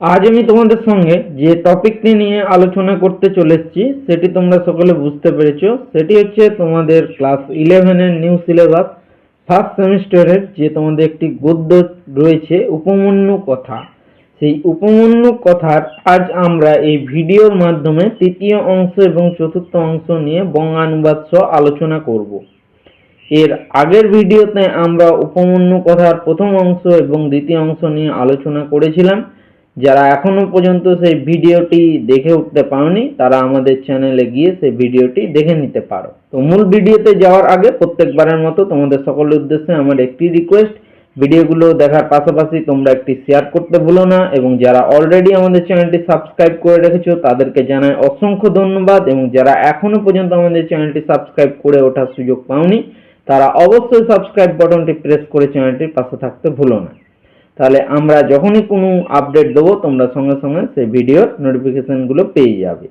আজ আমি তোমাদের সঙ্গে যে টপিকটি নিয়ে আলোচনা করতে চলেছি সেটি তোমরা সকলে বুঝতে পেরেছ। সেটি হচ্ছে তোমাদের ক্লাস ইলেভেনের নিউ সিলেবাস ফার্স্ট সেমিস্টারের যে তোমাদের একটি গদ্য রয়েছে, উপমন্যু কথা। সেই উপমন্যু কথার আজ আমরা এই ভিডিওর মাধ্যমে তৃতীয় অংশ এবং চতুর্থ অংশ নিয়ে বঙ্গানুবাদ সহ আলোচনা করব। এর আগের ভিডিওতে আমরা উপমন্যু কথার প্রথম অংশ এবং দ্বিতীয় অংশ নিয়ে আলোচনা করেছিলাম। যারা এখনও পর্যন্ত সেই ভিডিওটি দেখে উঠতে পারোনি, তারা আমাদের চ্যানেলে গিয়ে সেই ভিডিওটি দেখে নিতে পারো। তো মূল ভিডিওতে যাওয়ার আগে প্রত্যেকবারের মতো তোমাদের সকলের উদ্দেশ্যে আমার একটি রিকোয়েস্ট ভিডিওগুলো দেখার পাশাপাশি তোমরা একটি শেয়ার করতে ভুলো না এবং যারা অলরেডি আমাদের চ্যানেলটি সাবস্ক্রাইব করে রেখেছো, তাদেরকে জানাই অসংখ্য ধন্যবাদ এবং যারা এখনও পর্যন্ত আমাদের চ্যানেলটি সাবস্ক্রাইব করে ওঠার সুযোগ পাওনি, তারা অবশ্যই সাবস্ক্রাইব বাটনটি প্রেস করে চ্যানেলটির পাশে থাকতে ভুলো না। তাহলে আমরা যখনই কোনো আপডেট দেবো, তোমরা সঙ্গে সঙ্গে সেই ভিডিওর নোটিফিকেশনগুলো পেয়ে যাবে।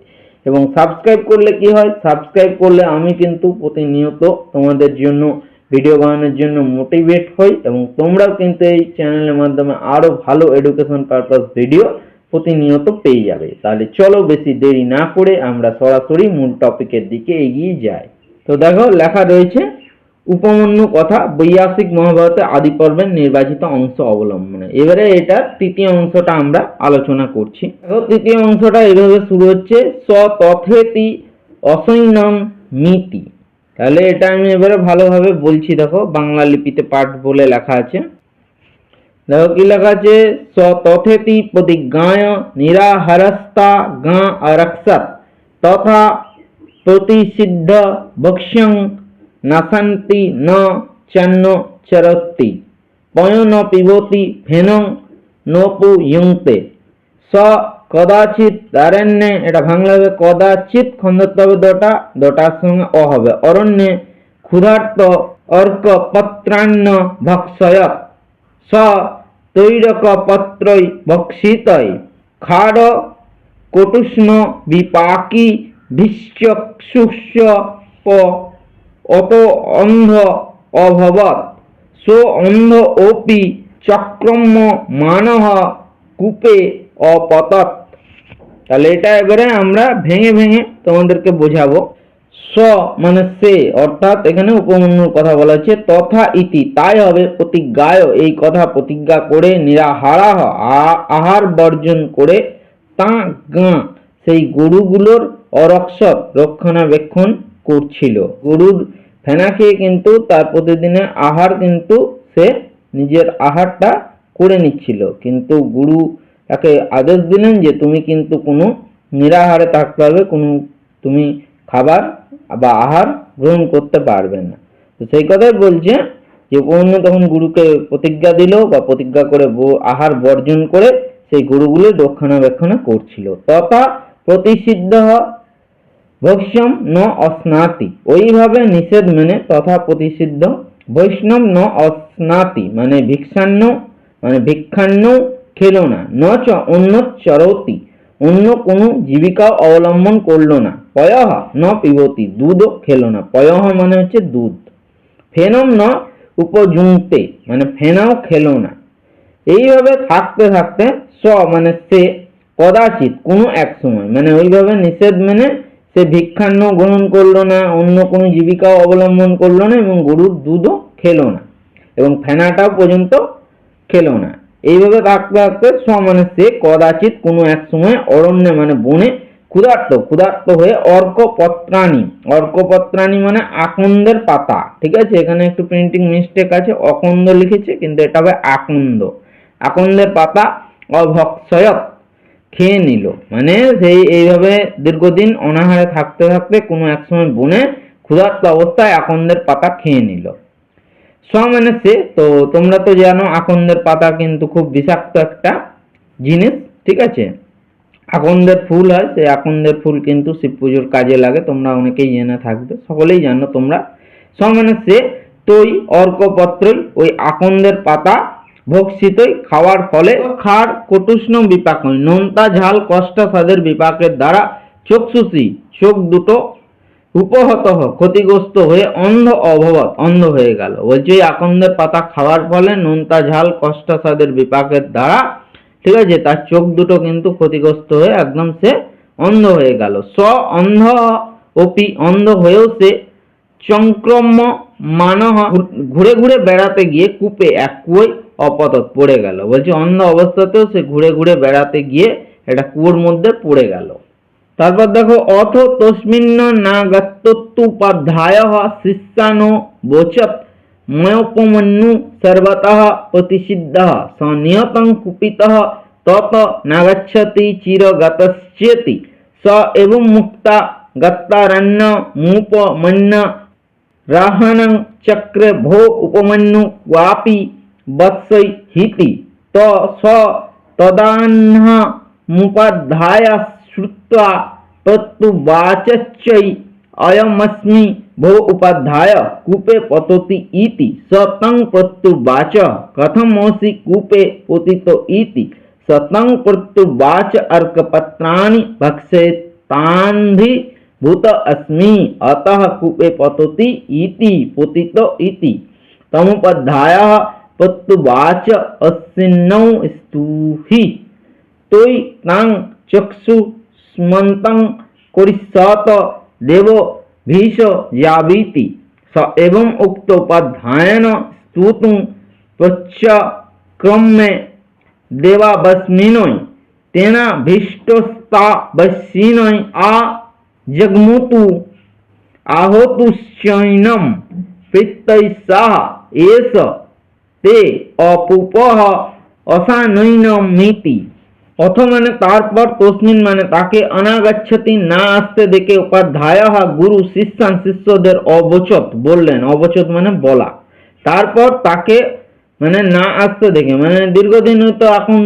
এবং সাবস্ক্রাইব করলে কি হয়? সাবস্ক্রাইব করলে আমি কিন্তু প্রতিনিয়ত তোমাদের জন্য ভিডিও বানানোর জন্য মোটিভেট হই এবং তোমরাও কিন্তু এই চ্যানেলের মাধ্যমে আরও ভালো এডুকেশন পারপাস ভিডিও প্রতিনিয়ত পেয়ে যাবে। তাহলে চলো বেশি দেরি না করে আমরা সরাসরি মূল টপিকের দিকে এগিয়ে যাই। তো দেখো, লেখা রয়েছে উপমন্যু কথা, বৈয়াসিক মহাভারতে আদি পর্বের নির্বাচিত অংশ অবলম্বনে। এবারে এটা তৃতীয় অংশটা আমরা আলোচনা করছি। তৃতীয় অংশটা এইভাবে শুরু হচ্ছে স তথেতি অসৈন্যম মিতি। তাহলে এটা আমি এবারে ভালোভাবে বলছি, দেখো, বাংলা লিপিতে পাঠ বলে লেখা আছে। দেখো, কি লেখা আছে? স তথেতি প্রতিজ্ঞায় নিরাহারস্তা গা আরক্ষত, তথা প্রতিষিদ্ধ ভক্ষ্যং নাসান্তি ন চন্ন চরতি পয় ন পিবতি ফেনং নপু ইয়ংতে। স কদাচিৎ অরণ্যে এটা বাংলা হবে কদাচিৎ খন্দত্ব হবে দটা, দটার সঙ্গে অ হবে। অরণ্যে ক্ষুধার্ত অর্ক পত্রান্ন ভক্ষয়ত স তৈরক পত্রই ভক্ষিতই। খাড় কটুষ্ণ বিপাকি ভিশ্চক্ষুষ প অত অন্ধ অভবৎ। সো অন্ধ অপি চক্রম্য মানহ কূপে অপতত তাহলে এটা এবারে আমরা ভেঙে ভেঙে তোমাদেরকে বোঝাবো। স মানে সে, অর্থাৎ এখানে উপমন্যুর কথা বলা হচ্ছে, তথা ইতি, তাই হবে প্রতিজ্ঞায়। এই কথা প্রতিজ্ঞা করে নিরাহারাহ আহার বর্জন করে তা গা। সেই গরুগুলোর অরক্ষত রক্ষণাবেক্ষণ করছিল। গরুর ফেনা খেয়ে কিন্তু তার প্রতিদিনের আহার কিন্তু সে নিজের আহারটা করে নিচ্ছিল। কিন্তু গুরু তাকে আদেশ দিলেন যে, তুমি কিন্তু কোনো নিরাহারে থাকতে হবে কোনো তুমি খাবার বা আহার গ্রহণ করতে পারবে না। তো সেই কথাই বলছে যে, অন্য তখন গুরুকে প্রতিজ্ঞা দিল বা প্রতিজ্ঞা করে আহার বর্জন করে সেই গরুগুলো রক্ষণাবেক্ষণা করছিল। তথা প্রতিষিদ্ধ ভক্ষ্যম ন অস্নাতি। ওইভাবে নিষেধ মেনে তথা প্রতিষিদ্ধ বৈষ্ণব ন অস্নাতি মানে ভিক্ষান্ন মানে ভিক্ষান্ন খেলো না ন চ অন্য চরতি, অন্য কোনো জীবিকা অবলম্বন করল না পয়হ ন পিবতি দুধও খেলো না পয়হ মানে হচ্ছে দুধ। ফেনম ন উপযুক্তে মানে ফেনাও খেলো না এইভাবে থাকতে থাকতে স মানে সে, কদাচিৎ কোনো এক সময় মানে ওইভাবে নিষেধ মেনে সে ভিক্ষান্ন গ্রহণ করল না, অন্য কোনো জীবিকাও অবলম্বন করল না এবং গরুর দুধও খেলো না এবং ফেনাটাও পর্যন্ত খেলো না। এইভাবে থাকতে থাকতে স মানে সে কদাচিৎ কোনো এক সময় অরণ্যে মানে বনে ক্ষুধার্ত ক্ষুধার্ত হয়ে অর্কপত্রাণী অর্কপত্রাণী মানে আকন্দের পাতা, ঠিক আছে? এখানে একটু প্রিন্টিং মিস্টেক আছে, অকন্দ লিখেছে, কিন্তু এটা হবে আকন্দ। আকন্দের পাতা অভক্ষয়ত খেয়ে নিল। মানে সেই এইভাবে দীর্ঘদিন অনাহারে থাকতে থাকতে কোনো এক সময় বনে ক্ষুধার্ত অবস্থায় আকন্দের পাতা খেয়ে নিল। মানে সে, তো তোমরা তো জানো আকন্দের পাতা কিন্তু খুব বিষাক্ত একটা জিনিস, ঠিক আছে? আকন্দের ফুল হয়, সেই আকন্দের ফুল কিন্তু শিব পুজোর কাজে লাগে, তোমরা অনেকেই জেনে থাকবে, সকলেই জানো তোমরা। স মানে সে, তৈ অর্কপত্রই ওই আকন্দের পাতা ভক্ষিতই খাওয়ার ফলে খার কটুষ্ণ বিপাক নোনতা, ঝাল, কষ্ট স্বাদের বিপাকের দ্বারা চক্ষুষি চোখ দুটো উপহত ক্ষতিগ্রস্ত হয়ে অন্ধ অভবত, অন্ধ হয়ে গেল। বলছে ওই আকন্দের পাতা খাওয়ার ফলে নোনতা, ঝাল, কষ্ট স্বাদের বিপাকের দ্বারা, ঠিক আছে, তার চোখ দুটো কিন্তু ক্ষতিগ্রস্ত হয়ে একদম সে অন্ধ হয়ে গেল। স অন্ধ অপি, অন্ধ হয়েও সে চংক্রম্য মানহ ঘুরে ঘুরে বেড়াতে গিয়ে কূপে এক কুয়োয় অপতত পড়ে গেল। বলছে, অন্ধ অবস্থাতেও সে ঘুরে ঘুরে বেড়াতে গিয়ে একটা কুয়োর মধ্যে পড়ে গেল। তারপর দেখো, অথ তস্মিন্ন না গত্যুপাধ্যায় শিষ্যানো বোচত ময়োপমন্যু সর্বতঃ প্রতিষিদ্ধ স নিয়তং কুপিতঃ তত নাগচ্ছতি চিরগতশ্চেতি। স এবং মুক্তা গত্তারণ্য মুপমন্য রাহণং চক্রে ভো উপমন্যু ক্বাপি वत्सहिति त स तदाह्नमुपाध्याय श्रुत्वा तत्तु वाचच्चै अयमस्मि भो उपाध्याय कूपे पतोति इति। स तं प्रत्युवाच कथमोऽसि कूपे पोतितो इति? स तं प्रत्युवाच अर्कपत्राणि भक्षेतान्धि भूत अस्मि। अतः कूपे पतोति इति, पोतितो इति। तमुपाध्यायः পত্তুবাচ অসিন্নৌ স্তুহি তৈ তাং চক্ষু স্মন্তং করিষত দেব ভীষ যাবিতি স এবং উক্ত উপাধ্যায়ন স্তুতু প্রচ্চক্রমে দেবাবস্মিনয় তেনা ভীষ্টস্তাবস্মিনয় আ জগমুতু आहोतुश्चैनं प्रीत्तैः सह एष তে অপুপহ অসানৈনমিতি অথ মানে তারপর তসমিন মানে তাকে অনাগচ্ছতি না আসতে দেখে উপাধ্যায় গুরু শিষ্যান শিষ্যদের অবচত বললেন। অবচত মানে বলা। তারপর তাকে মানে না আসতে দেখে মানে দীর্ঘদিন হয়তো এখন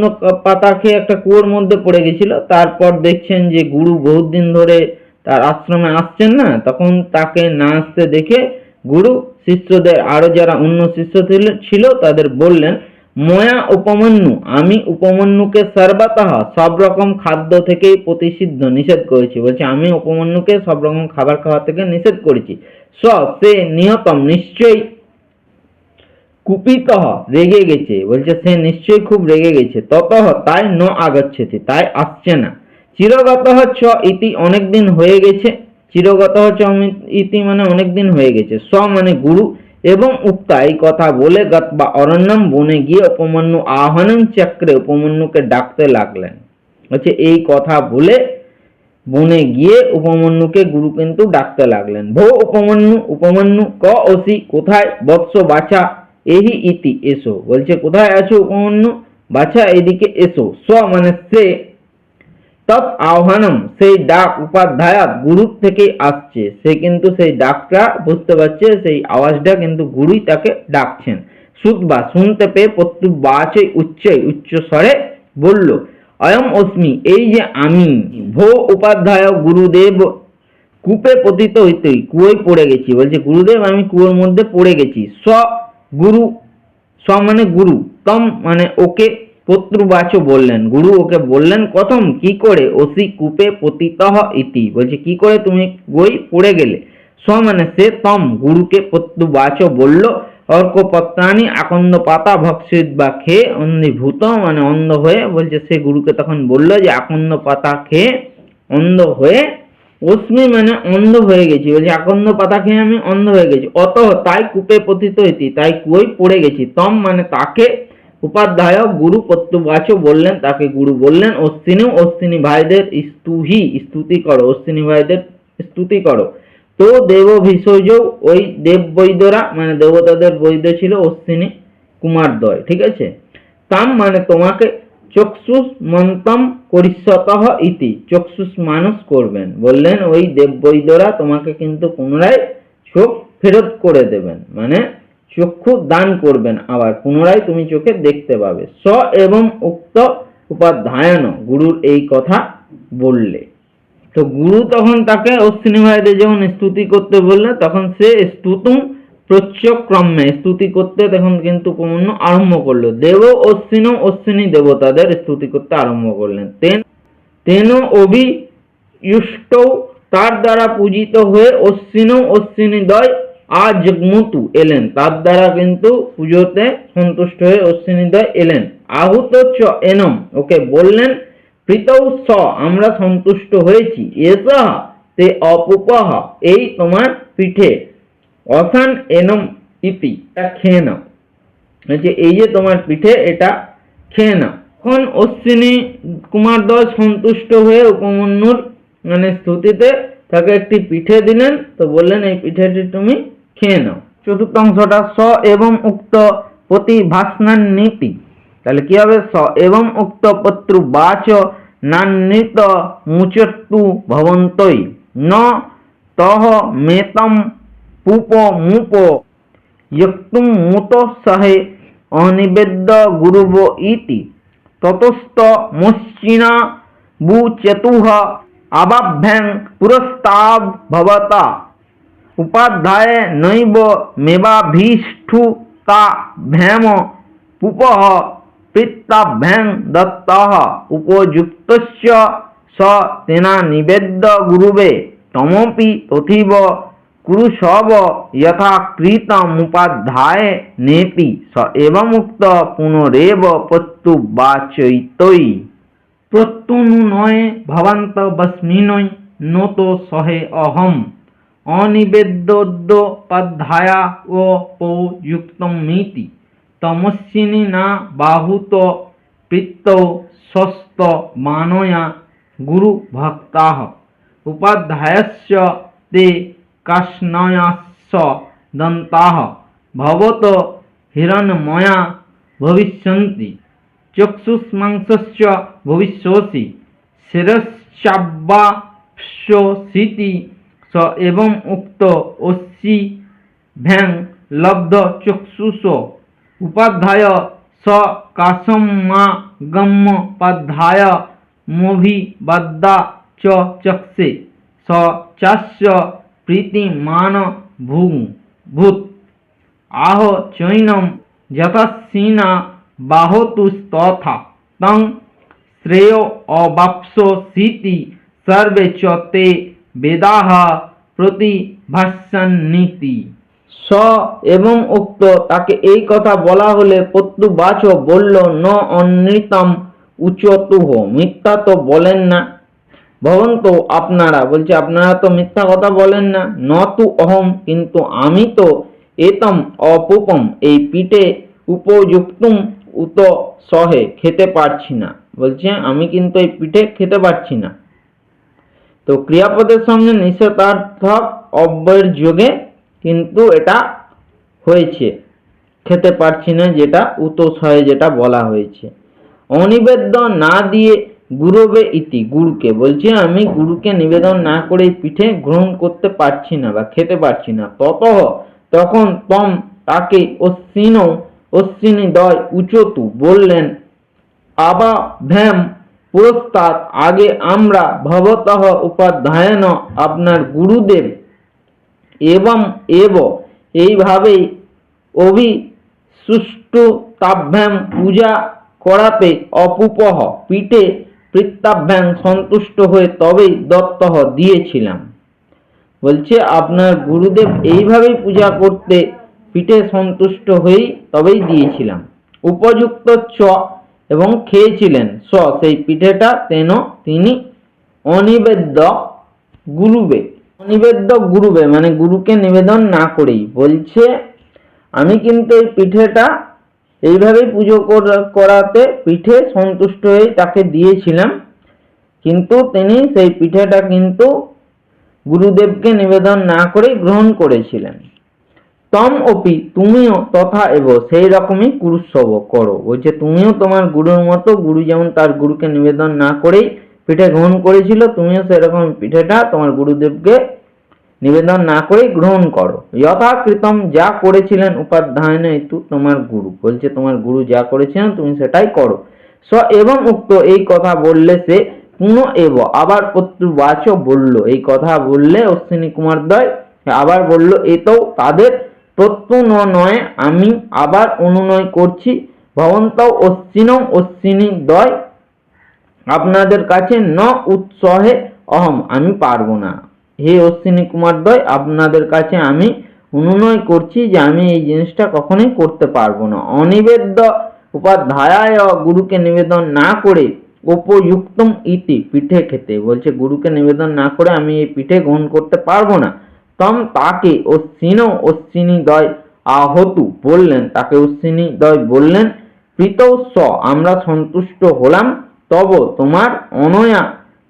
পাতা খেয়ে একটা কুয়োর মধ্যে পড়ে গেছিল। তারপর দেখছেন যে গুরু বহুত দিন ধরে তার আশ্রমে আসছেন না। তখন তাকে না আসতে দেখে গুরু শিষ্যদের, আরও যারা অন্য শিষ্য ছিল- তাদের বললেন, ময়া উপমন্যু, আমি উপমন্যুকে সর্বতঃ সব রকম খাদ্য থেকেই প্রতিষিদ্ধ, নিষেধ করেছি। বলছে, আমি উপমন্যুকে সব রকম খাবার খাওয়া থেকে নিষেধ করেছি। স সে নিহতম, নিশ্চয়ই কুপিত রেগে গেছে। বলছে, সে নিশ্চয়ই খুব রেগে গেছে। তত তাই ন আগচ্ছেতি, তাই আসছে না। চিরগত চ ইতি অনেকদিন হয়ে গেছে চিরগত ইতি মানে অনেকদিন হয়ে গেছে। স মানে গুরু এবং উক্তা এই কথা বলে গত বা অরণ্যম বনে গিয়ে উপমন্যু আহ্বানম চক্রে উপমন্যুকে ডাকতে লাগলেন। হচ্ছে এই কথা বলে বনে গিয়ে উপমন্যুকে গুরু কিন্তু ডাকতে লাগলেন। ভো উপমন্যু উপমন্যু ক ওসি, কোথায়? বৎস, বাছা, এহি, ইতি, এসো। বলছে, কোথায় আছো উপমন্যু? বাছা, এদিকে এসো। স্ব মানে সে তৎ আহ্বানম সেই ডাক উপাধ্যায় গুরুর থেকে আসছে। সে কিন্তু সেই ডাকটা বুঝতে পারছে, সেই আওয়াজটা কিন্তু গুরুই তাকে ডাকছেন। শ্রুতবা শুনতে পেয়ে প্রত্যুক বাচে উচ্চই উচ্চ স্বরে বলল, অয়ম অস্মি, এই যে আমি, ভো উপাধ্যায় গুরুদেব, কূপে পতিত হইতেই কুয়োয় পড়ে গেছি। বলছে, গুরুদেব, আমি কুয়োর মধ্যে পড়ে গেছি। স গুরু স মানে গুরু, তম মানে ওকে পত্রবাচ বললেন, গুরু, ওকে বললেন কথম কি করে? ওসি কূপে পতিতঃ ইতি। বলছে, কি করে তুমি বই পড়ে গেলে? স মানে সে তম, গুরুকে পত্রবাচ বলল অর্ক পত্রাণী আকন্দ পাতা ভক্ষিত বা খেয়ে অন্ধীভূত মানে অন্ধ হয়ে, বলছে, সে গুরুকে তখন বলল যে আকন্দ পাতা খেয়ে অন্ধ হয়ে অস্মি মানে অন্ধ হয়ে গেছি। বলছি, আকন্দ পাতা খেয়ে আমি অন্ধ হয়ে গেছি। অত তাই কূপে পতিত হইতি তাই কুয়োয় পড়ে গেছি? তম মানে তাকে উপাধ্যায় গুরু প্রত্যবাচ বললেন, তাকে গুরু বললেন, অশ্বিনী অশ্বিনী ভাইদের স্তুহি, স্তুতি করো, অশ্বিনী ভাইদের স্তুতি করো। তো দেব ভিষজ ওই দেব বৈদ্যরা মানে দেবতাদের বৈদ্য ছিল অশ্বিনী কুমারদ্বয়, ঠিক আছে? তাম মানে তোমাকে চক্ষুষ মন্তম করিষ্যতঃ ইতি, চক্ষুষ মানুষ করবেন। বললেন, ওই দেব বৈদ্যরা তোমাকে কিন্তু পুনরায় চোখ ফেরত করে দেবেন। মানে চক্ষু দান করবেন আবার, পুনরায় তুমি চোখে দেখতে পাবে। স এবং উক্ত উপাধ্যায়ন, গুরুর এই কথা বললে। তো গুরু তখন তাকে অশ্বিনী ভাইদের যখন স্তুতি করতে বললে, তখন সে স্তুতুম প্রচ্যক্রমে স্তুতি করতে তখন কিন্তু উপমন্য আরম্ভ করল। দেব অশ্বিন অশ্বিনী দেবতাদের স্তুতি করতে আরম্ভ করলেন। তেন তেন অভিয়ুষ্ট তার দ্বারা পূজিত হয়ে অশ্বিন অশ্বিনী দয় আজগমতু এলেন। তার দ্বারা কিন্তু পুজোতে সন্তুষ্ট হয়ে অশ্বিনী দয় এলেন। আহুত চ এনম, ওকে বললেন, প্রীতৌ স, আমরা সন্তুষ্ট হয়েছি। এসা তে অপুপহ, এই তোমার পিঠে। অসান এনম ইতি, এটা খেয়ে নাও। বলছে, এই যে তোমার পিঠে, এটা খেয়ে নাও। এখন অশ্বিনী কুমার কুমারদ্বয় সন্তুষ্ট হয়ে উপমন্যুর মানে স্তুতিতে তাকে একটি পিঠে দিলেন। তো বললেন, এই পিঠেটি তুমি খেয়ে নাও। চতুর্থাংশটা স এবং উক্ত প্রতিভাসনার নীতি তাহলে কি হবে? স এবং উক্ত পত্রু বাচ নান্বিত মুচত্তু ভবন্তই। ন তহ মেতম পুপ মুপ ইয়ক্তুম মুত সহে অনিবেদ্য গুরুব ইতি। ততস্ত মুশ্চিনা বুচতুহ আবাভ্যাং পুরস্তাব ভবতা। উপাধ্যায়ে নৈব মেবাভীষ্ঠু তা ভ্যাম পুপ পিত্তাভ্যাং দত্ত উপযুক্ত স তেনা নিবেদ্য গুরুবে, তমপি তথিব কুরুষব যথা কৃতমুপাধ্যায় নেপি, স এবমুক্ত পুনরেব পত্তু বা চৈতই প্রত্যুনু নয় ভবন্ত বস্মিনয় নত সহে অহম। অনিবেদ্যোপাধ্যায়া ও পৌযুক্তম মিতি তমস্বিনী না বাহুত পিত্ত স্বস্ত মানয়া গুরু ভক্তাঃ উপাধ্যায়স্য তে কাষ্ণয়াস্য দন্তাः ভবত হিরণ্ময়া ভবিষ্যন্তি। চক্ষুষ্মাংসস্য ভবিষ্যসি। শিরশ্চাব্বাস্যসিতি স এবং উক্ত অসি ভ্যাং লব্ধ চক্ষুষ। উপাধ্যায় স কাশমাগম্যপাধ্যায় মোভিবাদ্যা চ চক্ষে স চাস্য প্রীতিমান ভূ ভূত। আহ চৈনম যথাসীনা বাহতুস্তথা তং শ্রেয় অবাপ্স্যসিতি সর্বে চ তে বেদাহ প্রতিভাষান্নীতি স এবং উক্ত তাকে এই কথা বলা হলে প্রত্যুবাচ বলল, ন অনৃতম উচতুহ মিথ্যা তো বলেন না। ভবন্ত, আপনারা, বলছে, আপনারা তো মিথ্যা কথা বলেন না। ন তু অহম, কিন্তু আমি তো এতম অপুপম, এই পিঠে উপযুক্তুম উত সহে, খেতে পারছি না। বলছে, আমি কিন্তু এই পিঠে খেতে পারছি না। তো ক্রিয়াপদের সঙ্গে নিষেধার্থক অব্যয়ের যোগে কিন্তু এটা হয়েছে। খেতে পারছি না যেটা উতসয়ে যেটা বলা হয়েছে। অনিবেদ্য না দিয়ে গুরবে ইতি, গুরুকে। বলছে আমি গুরুকে নিবেদন না করে পিঠে গ্রহণ করতে পারছি না বা খেতে পারছি না। তত তখন তম তাকে অশ্বিন অশ্বিনী দয় উচতু বললেন, আবা ভ্যাম পুরস্তাদ আগে আমরা ভবতঃ উপাধ্যায়ন আপনার গুরুদেব এবং এব। এইভাবেই অভি সুষ্ঠু তাভ্যাম পূজা করাতে অপুপহ পিঠে প্রত্যাভ্যাং সন্তুষ্ট হয়ে তবেই দত্তহ দিয়েছিলাম। বলছে, আপনার গুরুদেব এইভাবেই পূজা করতে পিঠে সন্তুষ্ট হয়েই তবেই দিয়েছিলাম। উপযুক্ত চ এবং খেয়েছিলেন। স, সেই পিঠেটা তেন তিনি অনিবেদ্য গুরুবে। অনিবেদ্য গুরুবে মানে গুরুকে নিবেদন না করেই। বলছে, আমি কিন্তু এই পিঠেটা এইভাবেই পুজো করাতে পিঠে সন্তুষ্ট হয়ে তাকে দিয়েছিলাম। কিন্তু তিনি সেই পিঠেটা কিন্তু গুরুদেবকে নিবেদন না করেই গ্রহণ করেছিলেন। তম অপি তুমিও তথা এব, সেই রকমই কুরুৎসব করো। বলছে তুমিও তোমার গুরুর মতো, গুরু যেমন তার গুরুকে নিবেদন না করেই পিঠে গ্রহণ করেছিল, তুমিও সেরকম পিঠেটা তোমার গুরুদেবকে নিবেদন না করেই গ্রহণ করো। যথাকৃতম যা করেছিলেন উপাধ্যায়ন হেতু তোমার গুরু। বলছে, তোমার গুরু যা করেছিলেন, তুমি সেটাই করো। স এবং উক্ত এই কথা বললে সে পুনঃ এব, আবার প্রত্যুবাচ বলল। এই কথা বললে অশ্বিনী কুমার দয় আবার বলল, এতেও তাদের প্রত্যুনয় আমি আবার অনুনয় করছি। ভবন্ত অশ্বিন অশ্বিনী দয়। আপনাদের কাছে ন উৎসহে অহম, আমি পারব না। হে অশ্বিনী কুমার দয়, আপনাদের কাছে আমি অনুনয় করছি যে আমি এই জিনিসটা কখনোই করতে পারব না। অনিবেদ্য উপাধ্যায় গুরুকে নিবেদন না করে উপযুক্তম ইতি পিঠে খেতে। বলছে, গুরুকে নিবেদন না করে আমি এই পিঠে গ্রহণ করতে পারব না। তম তাকে অশ্বিন, অশ্বিনী দয় আহতু বললেন। তাকে অশ্বিনী দয় বললেন প্রীতস্ব আমরা সন্তুষ্ট হলাম, তব তোমার অনয়া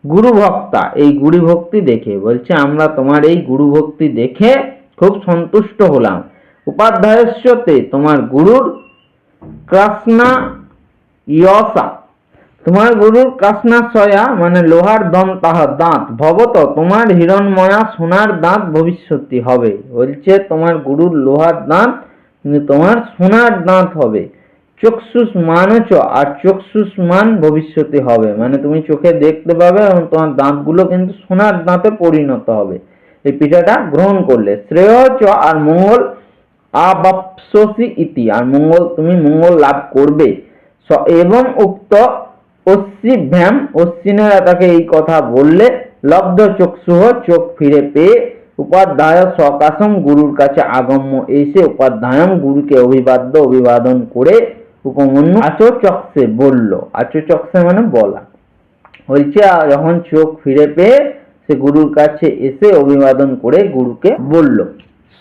গুরুভক্তা, এই গুরুভক্তি দেখে। বলছে, আমরা তোমার এই গুরুভক্তি দেখে খুব সন্তুষ্ট হলাম। উপাধ্যায়স্যতে তোমার গুরুর কৃষ্ণা ইয়সা তোমার গুরুর কাসনাশয়া মানে লোহার দম তাহার দাঁত। ভবত, তোমার হিরণময়া সোনার দাঁত ভবিষ্যৎ হবে। বলছে, তোমার গুরুর লোহার দাঁত, কিন্তু তোমার সোনার দাঁত হবে। চক্ষুষ মানচ, আর চক্ষুষ মান ভবিষ্যতে হবে। মানে তুমি চোখে দেখতে পাবে, এবং তোমার দাঁতগুলো কিন্তু সোনার দাঁতে পরিণত হবে। এই পিঠাটা গ্রহণ করলে। শ্রেয় চ আর মঙ্গল আবাপসি ইতি, আর মঙ্গল, তুমি মঙ্গল লাভ করবে। এবং উক্ত অশ্বিভ্যাম অশ্বিনেরা তাকে এই কথা বললে লব্ধ চক্ষুহ চোখ ফিরে পেয়ে উপাধ্যায় সকাশম গুরুর কাছে আগম্য এসে উপাধ্যায়ম গুরুকে অভিবাদ্য অভিবাদন করে উপমন্যু আচচক্সে বলল। আচচক্সে মানে বলা। আ, যখন চোখ ফিরে পেয়ে সে গুরুর কাছে এসে অভিবাদন করে গুরুকে বলল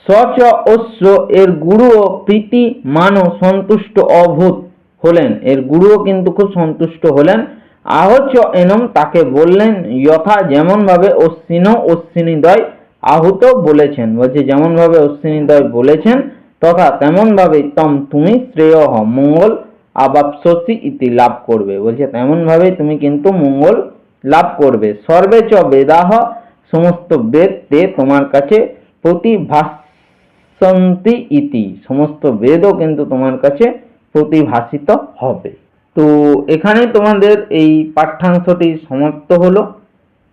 সচ অশ্ব এর গুরুও প্রীতি মানো সন্তুষ্ট অভূত। হলেন। এর গুরুও কিন্তু খুব সন্তুষ্ট হলেন। আহচ এনম তাকে বললেন, যথা যেমন ভাবে অশ্বিন অশ্বিনীদয় আহুত বলেছেন। বলছে যেমন ভাবে অশ্বিনীদয় বলেছেন, তথা তেমন ভাবে তম তুমি শ্রেয় হ মঙ্গল আবাপসি ইতি লাভ করবে। বলছে তেমন ভাবে তুমি কিন্তু মঙ্গল লাভ করবে। সর্বে চ বেদাহ সমস্ত বেদ তে তোমার কাছে প্রতিভাসন্তি ইতি। সমস্ত বেদও কিন্তু তোমার কাছে প্রতিভাসিত হবে। তো এখানে তোমাদের এই পাঠ্যাংশটি সমাপ্ত হলো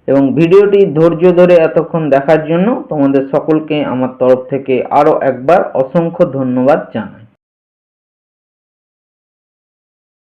এবং ভিডিওটি ধৈর্য ধরে এতক্ষণ দেখার জন্য তোমাদের সকলকে আমার তরফ থেকে আরও একবার অসংখ্য ধন্যবাদ জানাই।